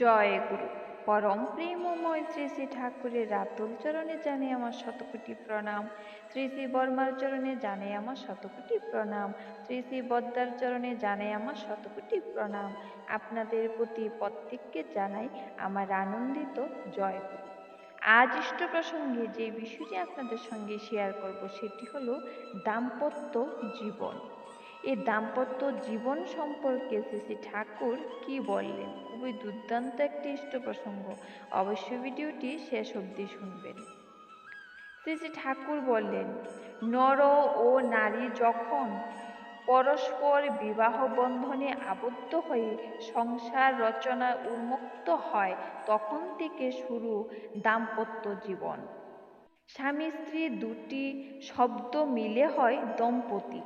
জয় গুরু। পরম প্রেমময় শ্রী শ্রী ঠাকুরের রাতুল চরণে জানে আমার শতকোটি প্রণাম। শ্রী শ্রী বর্মার চরণে জানে আমার শতকোটি প্রণাম। শ্রী শ্রী বদ্দার চরণে জানে আমার শতকোটি প্রণাম। আপনাদের প্রতি প্রত্যেককে জানাই আমার আনন্দিত জয় গুরু। আজ ইষ্ট প্রসঙ্গে যে বিষয়টি আপনাদের সঙ্গে শেয়ার করব, সেটি হলো দাম্পত্য জীবন। এই দাম্পত্য জীবন সম্পর্কে শ্রী ঠাকুর কি বললেন? খুবই দুর্দান্ত একটি ইষ্ট প্রসঙ্গ অবশ্যই ভিডিওটি শেষ অবধি শুনবেন। শ্রী শ্রী ঠাকুর বললেন, নর ও নারী যখন পরস্পর বিবাহ বন্ধনে আবদ্ধ হয়ে সংসার রচনা উন্মুক্ত হয়, তখন থেকে শুরু দাম্পত্য জীবন। স্বামী স্ত্রী দুটি শব্দ মিলে হয় দম্পতি।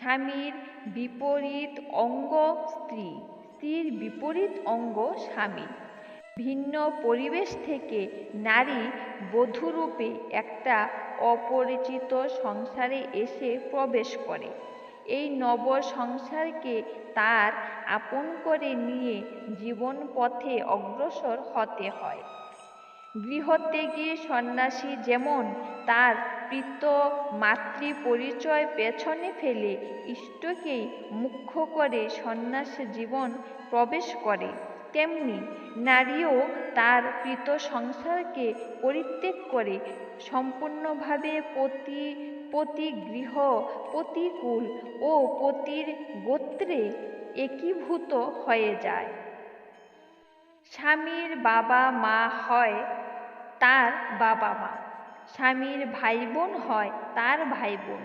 স্বামীর বিপরীত অঙ্গ স্ত্রী, স্ত্রীর বিপরীত অঙ্গ স্বামী। ভিন্ন পরিবেশ থেকে নারী বধূরূপে একটা অপরিচিত সংসারে এসে প্রবেশ করে। এই নব সংসারকে তার আপন করে নিয়ে জীবন পথে অগ্রসর হতে হয়। গৃহত্যাগী সন্ন্যাসী যেমন তার প্রীত মাতৃ পরিচয় পেছনে ফেলে ইষ্টকেই মুখ্য করে সন্ন্যাস জীবন প্রবেশ করে, তেমনি নারীও তার প্রীত সংসারকে পরিত্যাগ করে, সম্পূর্ণভাবে প্রতি প্রতি গৃহ প্রতিকূল ও পতির গোত্রে একীভূত হয়ে যায়। স্বামীর বাবা মা হয় তার বাবা মা স্বামীর ভাই বোন হয় তার ভাই বোন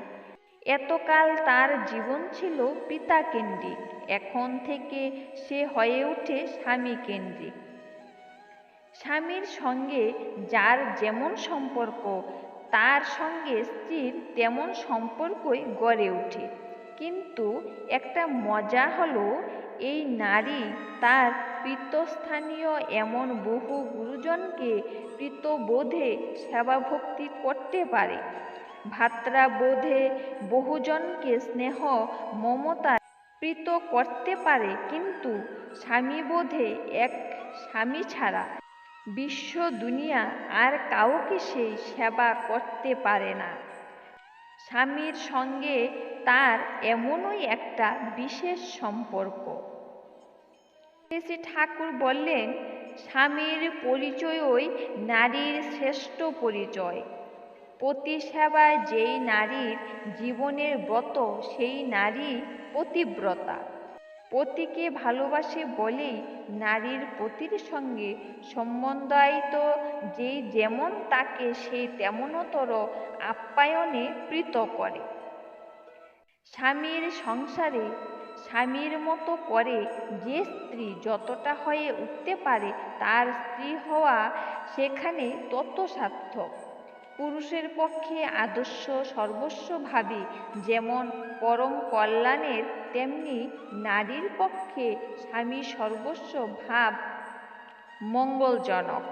এতকাল তার জীবন ছিল পিতা কেন্দ্রিক এখন থেকে সে হয়ে ওঠে স্বামী কেন্দ্রিক স্বামীর সঙ্গে যার যেমন সম্পর্ক, তার সঙ্গে স্ত্রীর তেমন সম্পর্কই গড়ে ওঠে। কিন্তু একটা মজা হলো, এই নারী তার পিতস্থানীয় এমন বহু গুরুজনকে প্রীতবোধে সেবা ভক্তি করতে পারে। ভাত্রাবোধে বহুজনকে স্নেহ, মমতা প্রীত করতে পারে, কিন্তু স্বামীবোধে এক স্বামী ছাড়া বিশ্ব দুনিয়া আর কাউকে সেই সেবা করতে পারে না। স্বামীর সঙ্গে তার এমনই একটা বিশেষ সম্পর্ক। শ্রী ঠাকুর বললেন, স্বামীর পরিচয়ই নারীর শ্রেষ্ঠ পরিচয়। পতি সেবায় যেই নারীর জীবনের ব্রত, সেই নারী পতিব্রতা। পতিকে ভালোবাসে বলেই নারীর পতির সঙ্গে সম্বন্ধায়িত যেই যেমন তাকে সেই তেমনতর আপ্যায়নে প্রীত করে। স্বামীর সংসারে স্বামীর মতো করে যে স্ত্রী যতটা হয়ে উঠতে পারে তার স্ত্রী হওয়া সেখানে তত সার্থক। পুরুষের পক্ষে আদর্শ সর্বস্বভাবে যেমন পরম কল্যাণের, তেমনি নারীর পক্ষে স্বামী সর্বস্ব ভাব মঙ্গলজনক।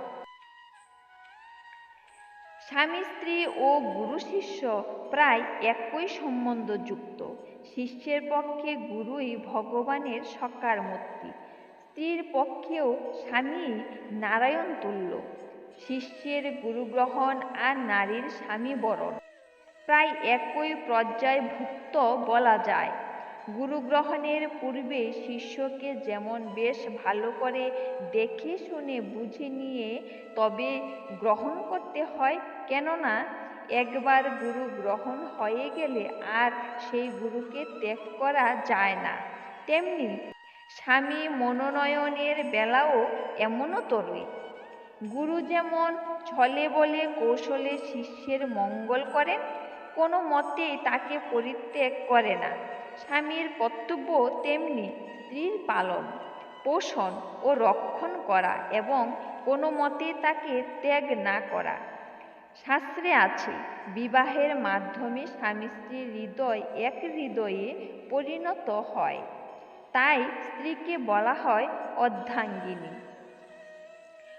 স্বামী, স্ত্রী ও গুরু শিষ্য প্রায় একই সম্বন্ধযুক্ত। শিষ্যের পক্ষে গুরুই ভগবানের সকার মূর্তি স্ত্রীর পক্ষেও স্বামী নারায়ণ তুল্য। শিষ্যের গুরুগ্রহণ আর নারীর স্বামী বরণ। প্রায় একই পর্যায় ভুক্ত বলা যায়। গুরুগ্রহণের পূর্বে শিষ্যকে যেমন বেশ ভালো করে দেখে শুনে বুঝে নিয়ে তবে গ্রহণ করতে হয়, কেননা একবার গুরু গ্রহণ হয়ে গেলে আর সেই গুরুকে ত্যাগ করা যায় না। তেমনি স্বামী মনোনয়নের বেলাও এমনও তরুই গুরু যেমন ছলে বলে কৌশলে শিষ্যের মঙ্গল করেন, কোনো মতেই তাকে পরিত্যাগ করে না। স্বামীর কর্তব্য তেমনি স্ত্রীর পালন, পোষণ ও রক্ষণ করা এবং কোনো মতে তাকে ত্যাগ না করা। শাস্ত্রে আছে, বিবাহের মাধ্যমে স্বামী স্ত্রীর হৃদয় এক হৃদয়ে পরিণত হয়। তাই স্ত্রীকে বলা হয় অর্ধাঙ্গিনী।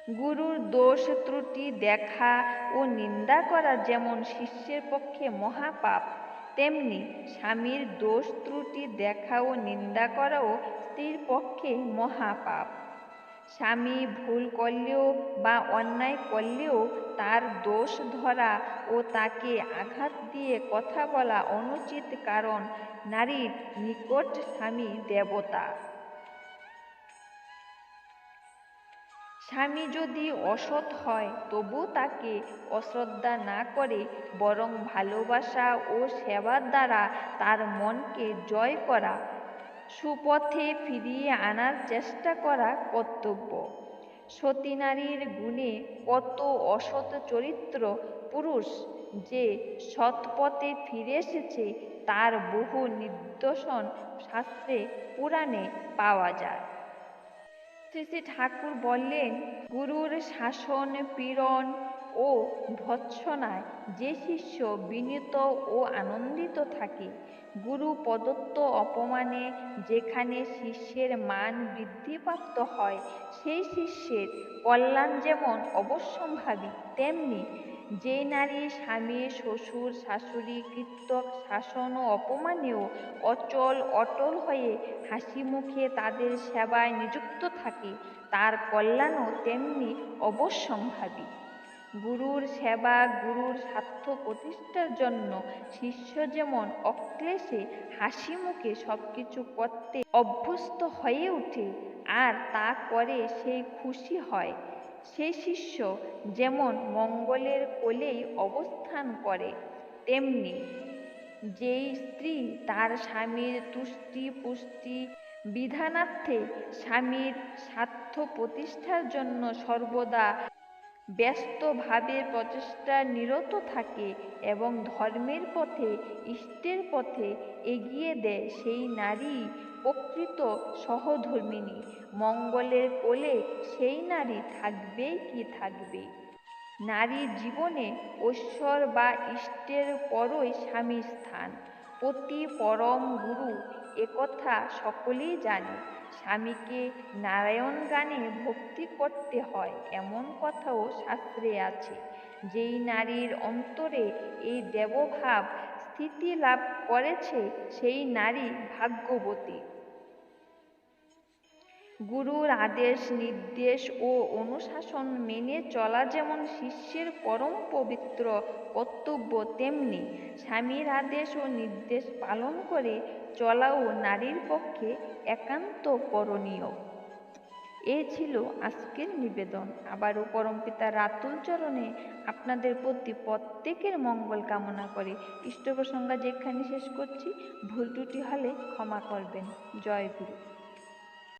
গুরুর দোষ ত্রুটি দেখা ও নিন্দা করা যেমন শিষ্যের পক্ষে মহাপাপ, তেমনি স্বামীর দোষ ত্রুটি দেখা ও নিন্দা করাও স্ত্রীর পক্ষে মহাপাপ। স্বামী ভুল করলেও বা অন্যায় করলেও তার দোষ ধরা ও তাকে আঘাত দিয়ে কথা বলা অনুচিত কারণ নারীর নিকট স্বামী দেবতা। স্বামী যদি অসৎ হয়, তবু তাকে অশ্রদ্ধা না করে, বরং ভালোবাসা ও সেবার দ্বারা তার মনকে জয় করা, সুপথে ফিরিয়ে আনার চেষ্টা করা কর্তব্য। সতী নারীর গুণে কত অসৎ চরিত্র পুরুষ যে সৎপথে ফিরে এসেছে, তার বহু নিদর্শন শাস্ত্রে, পুরাণে পাওয়া যায়। শ্রী শ্রী ঠাকুর বললেন, গুরুর শাসন পীড়ন ও ভৎসনায় যে শিষ্য বিনীত ও আনন্দিত থাকে, গুরু প্রদত্ত অপমানে যেখানে শিষ্যের মান বৃদ্ধিপ্রাপ্ত হয়, সেই শিষ্যের কল্যাণ যেমন অবশ্যম্ভাবী, তেমনি যে নারী স্বামী, শ্বশুর, শাশুড়ি, কৃতক, শাসন ও অপমানেও অচল, অটল হয়ে হাসি মুখে তাদের সেবায় নিযুক্ত থাকে, তার কল্যাণও তেমনি অবশ্যম্ভাবী গুরুর সেবা, গুরুর স্বার্থ প্রতিষ্ঠার জন্য শিষ্য যেমন অক্লেশে হাসি মুখে সব কিছু করতে অভ্যস্ত হয়ে ওঠে, আর তা করে সেই খুশি হয়। সেই শিষ্য যেমন মঙ্গলের কোলেই অবস্থান করে, তেমনি যেই স্ত্রী তার স্বামীর তুষ্টি পুষ্টি বিধানার্থে স্বামীর স্বার্থ প্রতিষ্ঠার জন্য সর্বদা ব্যস্তভাবে প্রচেষ্টা নিরত থাকে এবং ধর্মের পথে, ইষ্টের পথে এগিয়ে দেয়, সেই নারী প্রকৃত সহধর্মিনী মঙ্গলের কোলে সেই নারী থাকবেই কি থাকবে? নারীর জীবনে ঐশ্বর বা ইষ্টের পরই স্বামীর স্থান। পতি পরম গুরু একথা সকলেই জানে। স্বামীকে নারায়ণ গানে ভক্তি করতে হয় এমন কথাও শাস্ত্রে আছে। যেই নারীর অন্তরে এই দেবভাব স্থিতি লাভ করেছে, সেই নারী ভাগ্যবতী। গুরুর আদেশ, নির্দেশ ও অনুশাসন মেনে চলা যেমন শিষ্যের পরম পবিত্র কর্তব্য, তেমনি স্বামীর আদেশ ও নির্দেশ পালন করে চলাও নারীর পক্ষে একান্ত করণীয়। এ ছিল আজকের নিবেদন। আবারও পরমপিতা রাতুল চরণে আপনাদের প্রতি প্রত্যেকের মঙ্গল কামনা করে ইষ্ট প্রসঙ্গা যেখানে শেষ করছি, ভুল ত্রুটি হলে ক্ষমা করবেন। জয় গুরু।